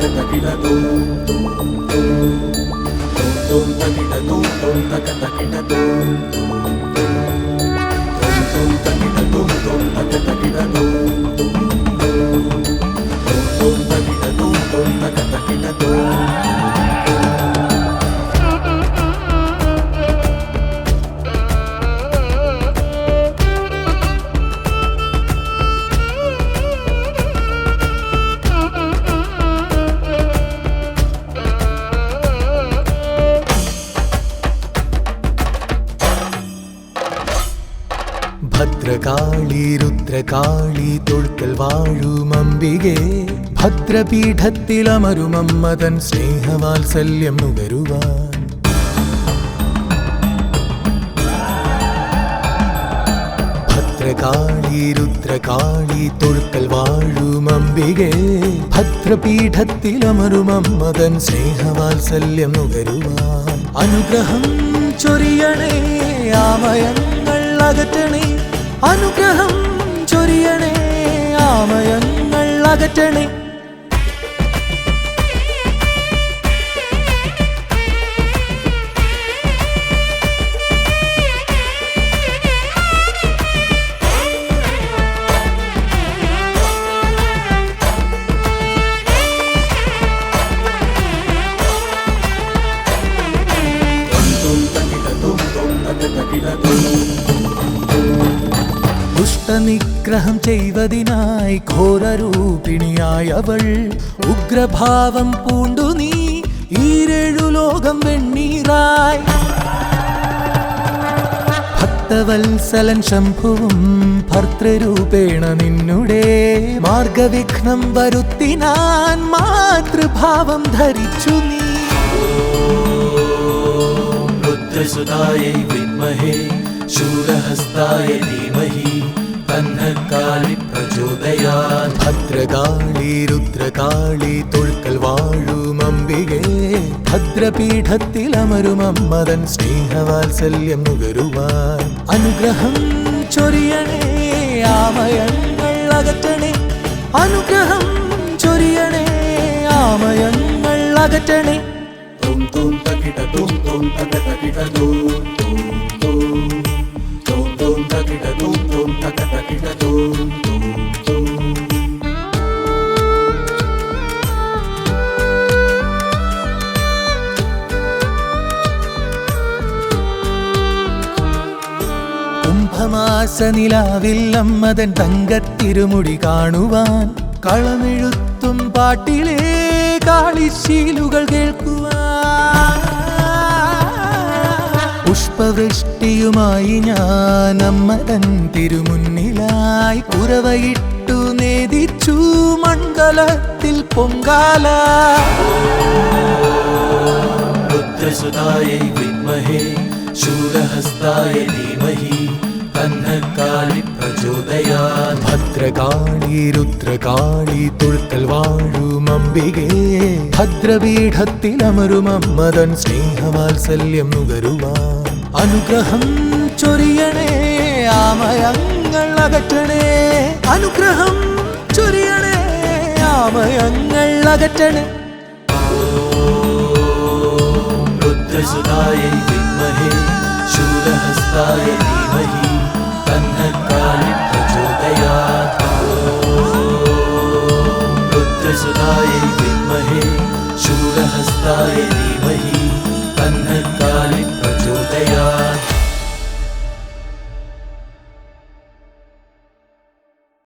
తగిడతో తగిడతో తగిడతో తగిడతో తగిడతో ഭദ്രകാളി രുദ്രകാളി തൊഴുക്കൽ വാഴും അംബികെ ഭദ്രപീഠത്തിലമരുമമ്മതൻ സ്നേഹവാത്സല്യം നുകരുവാൻ. ഭദ്രകാളി രുദ്രകാളി തൊഴുക്കൽ വാഴും അംബികെ ഭദ്രപീഠത്തിലമരുമമ്മതൻ സ്നേഹവാത്സല്യം നുകരുവാൻ. അനുഗ്രഹം ചൊരിയണേ ആമയങ്ങൾ അകറ്റണേ. ദുഷ്ടനിഗ്രഹം ചെയ്തതിനായി ഘോരരൂപിണിയായവൾ. ഉഗ്രഭാവം പൂണ്ടു നീ ഈരേഴു ലോകം വെണ്ണീറായി. ഭക്തവത്സലൻ ശംഭുവും ഭർത്തൃരൂപേണ നിന്നുടെ. മാർഗവിഘ്നം വരുത്തിനാൻ മാതൃഭാവം ധരിച്ചു നീ. രുദ്രസുതായ വിദ്മഹേ ശൂരഹസ്തായ ധീമഹി. കന്നക്കാളി പ്രചോദയാൽ ഭദ്രകാളി രുദ്രകാളി തൊഴുക്കൽ വാഴുമമ്പികേ ഭദ്രപീഠത്തിൽ അമരുമമ്മതൻ സ്നേഹവാത്സല്യം നുകരുവാൻ. അനുഗ്രഹം ചൊരിയണേ ആമയങ്ങൾ അകറ്റണേ. അനുഗ്രഹം ചൊരിയണേ ആമയങ്ങൾ അകറ്റണേ. തും തും തകിട തും തും തകിട തകിട തൂ. ആഭാമാസ അമ്മതൻ തങ്കത്തിരുമുടി കാണുവാൻ കളമെഴുത്തും പാട്ടിലെ കാളിശീലുകൾ കേൾക്കുവാൻ. പുഷ്പവൃഷ്ടിയുമായി ഞാൻ അമ്മതൻ തിരുമുന്നിലായി കുറവയിട്ടു നേതിച്ചു മൺകലത്തിൽ പൊങ്കാല. രുദ്രസുതായ വിദ്മഹേ കാളി പ്രചോദയാ. ഭദ്രകാളി രുദ്രകാളി തുഴുത്തൽ വാഴുമംബികേ ഭദ്രപീഠത്തിലമരുമമ്മതൻ സ്നേഹവാത്സല്യം നുകരുവാൻ അനുഗ്രഹം ചൊരിയണേ ആമയങ്ങൾ അകറ്റണേ. അനുഗ്രഹം ചൊരിയണേ ആമയങ്ങൾ അകറ്റണേ. ായ വിദ്മഹേ ശൂലഹസ്തായ ധീമഹി.